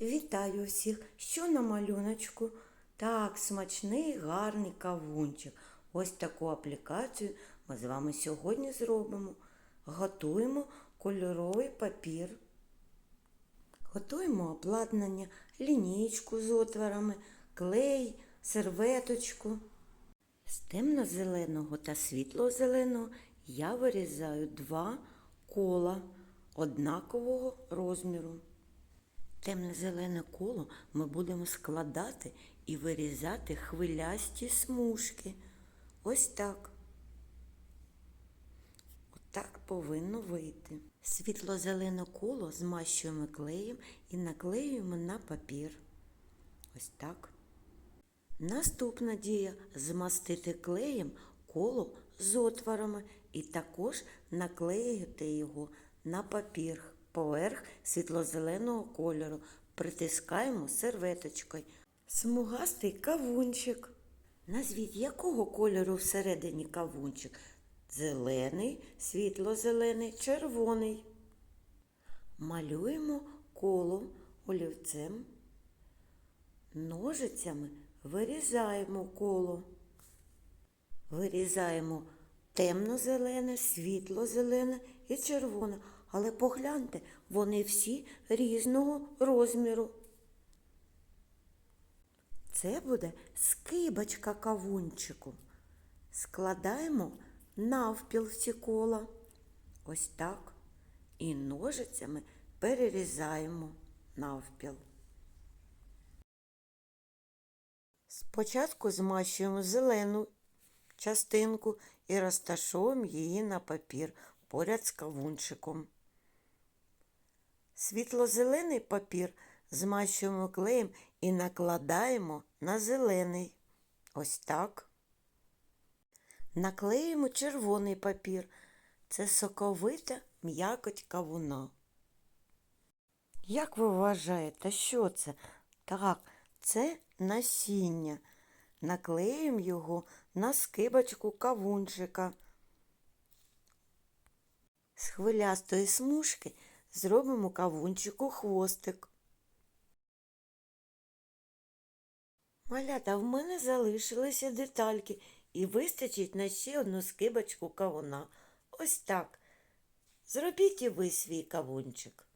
Вітаю всіх! Що на малюночку? Так, смачний, гарний кавунчик. Ось таку аплікацію ми з вами сьогодні зробимо. Готуємо кольоровий папір. Готуємо обладнання, лінійку з отворами, клей, серветочку. З темно-зеленого та світло-зеленого я вирізаю два кола однакового розміру. Темне-зелене коло ми будемо складати і вирізати хвилясті смужки. Ось так. Отак повинно вийти. Світло-зелене коло змащуємо клеєм і наклеюємо на папір. Ось так. Наступна дія змастити клеєм коло з отворами і також наклеїти його на папір поверх світло-зеленого кольору. Притискаємо серветочкою. Смугастий кавунчик. Назвіть, якого кольору всередині кавунчик? Зелений, світло-зелений, червоний. Малюємо коло олівцем. Ножицями вирізаємо коло. Вирізаємо темно-зелене, світло-зелене і червоне. Але погляньте, вони всі різного розміру. Це буде скибочка кавунчику. Складаємо навпіл всі кола. Ось так. І ножицями перерізаємо навпіл. Спочатку змащуємо зелену частинку і розташовуємо її на папір поряд з кавунчиком. Світло-зелений папір змащуємо клеєм і накладаємо на зелений. Ось так. Наклеїмо червоний папір. Це соковита м'якоть кавуна. Як ви вважаєте, що це? Так, це насіння. Наклеїмо його на скибочку кавунчика. З хвилястої смужки зробимо кавунчику хвостик. Малята, в мене залишилися детальки і вистачить на ще одну скибочку кавуна. Ось так. Зробіть і ви свій кавунчик.